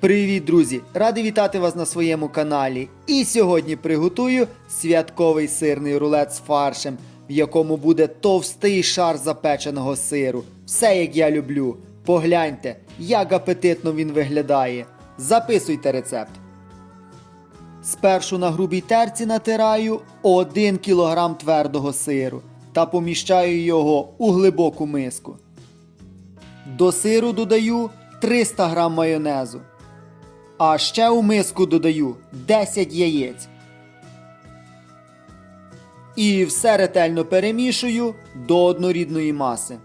Привіт, друзі! Радий вітати вас на своєму каналі. І сьогодні приготую святковий сирний рулет з фаршем, в якому буде товстий шар запеченого сиру. Все як я люблю. Погляньте, як апетитно він виглядає. Записуйте рецепт. Спершу на грубій терці натираю 1 кг твердого сиру та поміщаю його у глибоку миску. До сиру додаю 300 г майонезу. А ще у миску додаю 10 яєць. І все ретельно перемішую до однорідної маси.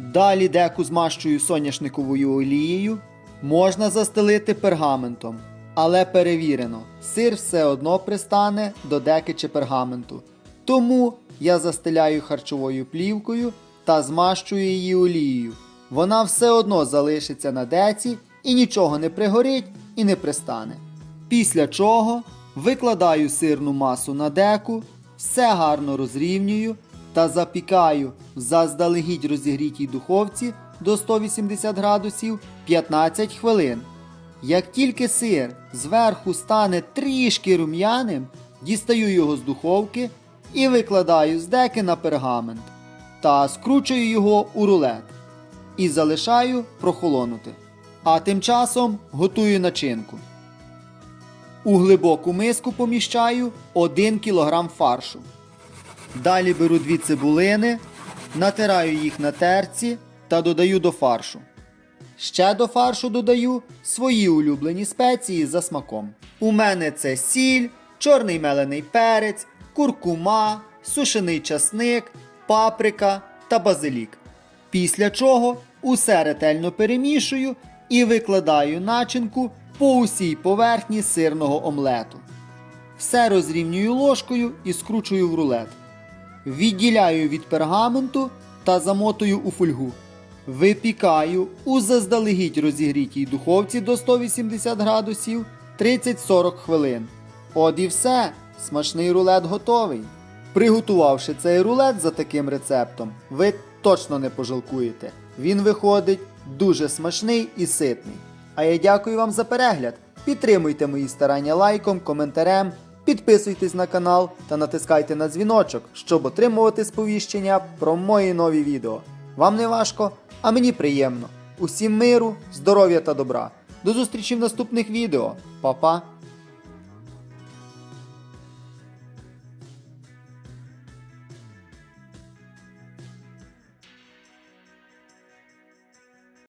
Далі деку змащую соняшниковою олією. Можна застелити пергаментом, але перевірено, сир все одно пристане до деки чи пергаменту. Тому я застеляю харчовою плівкою та змащую її олією. Вона все одно залишиться на деці і нічого не пригорить і не пристане. Після чого викладаю сирну масу на деку, все гарно розрівнюю та запікаю в заздалегідь розігрітій духовці до 180 градусів 15 хвилин. Як тільки сир зверху стане трішки рум'яним, дістаю його з духовки і викладаю з деки на пергамент та скручую його у рулет і залишаю прохолонути. А тим часом готую начинку. У глибоку миску поміщаю 1 кг фаршу. Далі беру дві цибулини, натираю їх на терці та додаю до фаршу. Ще до фаршу додаю свої улюблені спеції за смаком. У мене це сіль, чорний мелений перець, куркума, сушений часник, паприка та базилік. Після чого усе ретельно перемішую і викладаю начинку по усій поверхні сирного омлету. Все розрівнюю ложкою і скручую в рулет. Відділяю від пергаменту та замотую у фольгу. Випікаю у заздалегідь розігрітій духовці до 180 градусів 30-40 хвилин. От і все, смачний рулет готовий. Приготувавши цей рулет за таким рецептом, ви точно не пожалкуєте. Він виходить дуже смачний і ситний. А я дякую вам за перегляд. Підтримуйте мої старання лайком, коментарем, підписуйтесь на канал та натискайте на дзвіночок, щоб отримувати сповіщення про мої нові відео. Вам не важко, а мені приємно. Усім миру, здоров'я та добра. До зустрічі в наступних відео. Па-па!